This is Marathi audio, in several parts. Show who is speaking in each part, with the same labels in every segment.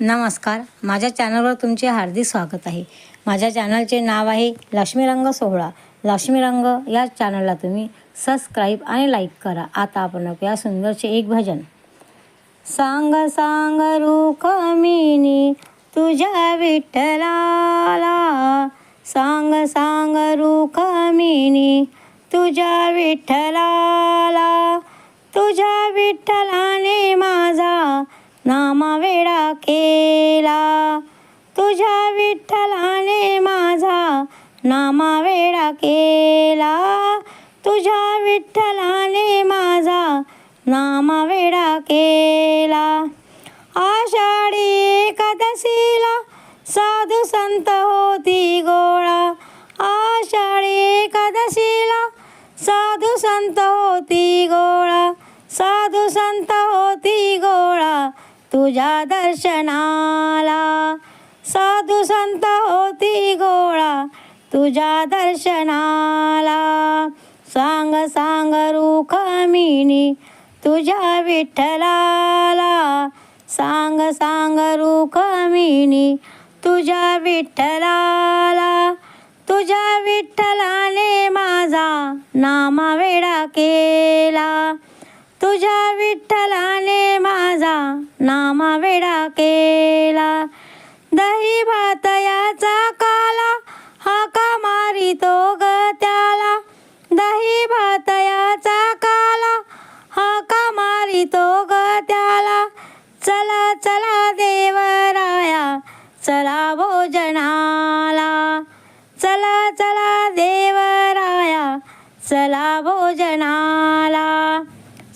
Speaker 1: नमस्कार. माझ्या चॅनलवर तुमचे हार्दिक स्वागत आहे. माझ्या चॅनलचे नाव आहे लक्ष्मीरंग सोहळा. लक्ष्मीरंग या चॅनलला तुम्ही सबस्क्राईब आणि लाईक करा. आता आपण ऐकूया सुंदरचे एक भजन. सांग सांग रुखमिनी तुझ्या विठ्ठलाला. सांग सांग रुखमिनी तुझ्या विठ्ठलाला. तुझ्या विठ्ठलाने माझा नामा वेडा केला. तुझ्या विठ्ठलाने माझा नामा वेळा केला. तुझ्या विठ्ठलाने माझा नामा वेडा केला. आषाढी एकादशीला साधू संत होती गोळा. आषाढी एकादशीला साधू संत होती गोळा. साधू संत होती तुझ्या दर्शनाला. साधू संत होती गोळा. तुझ्या दर्शनाला. सांग सांग रुखमिनी तुझ्या विठ्ठलाला. सांग सांग रुखमिनी तुझ्या विठ्ठलाला. तुझ्या विठ्ठलाने माझा नामा वेडा केला. तुझ्या विठ्ठला नामा वेडा केला. दही भात याचा काला हाका मारितो ग त्याला. दही भात याचा काला हाका मारितो ग त्याला. चला चला देवराया चला भोजनाला. चला चला देवराया चला भोजनाला.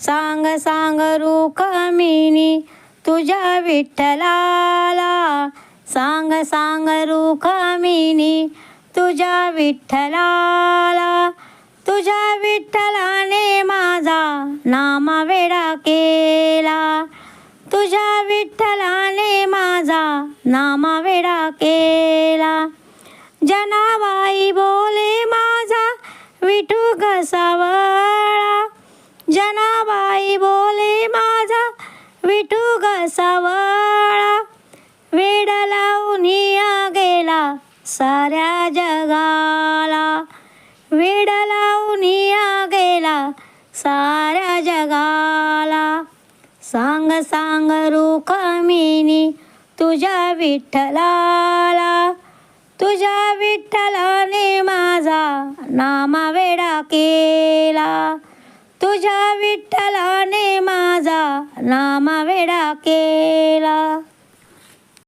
Speaker 1: सांग सांग रुखमिनी तुझ्या विठ्ठलाला. सांग सांग रुखमिनी तुझ्या विठ्ठलाला. तुझ्या विठ्ठलाने माझा नामा वेडा केला. तुझ्या विठ्ठलाने माझा नामा वेडा केला. जनाबाई बोले माझा विठू घसावळा विठू घसावळा वेड लावून गेला साऱ्या जगाला. वेड लावून गेला साऱ्या जगाला. सांग सांग रुखमिनी तुझ्या विठ्ठलाला. तुझ्या विठ्ठलाने माझा नामा वेडा केला. तुझ्या विठ्ठला माझा नामा वेडा केला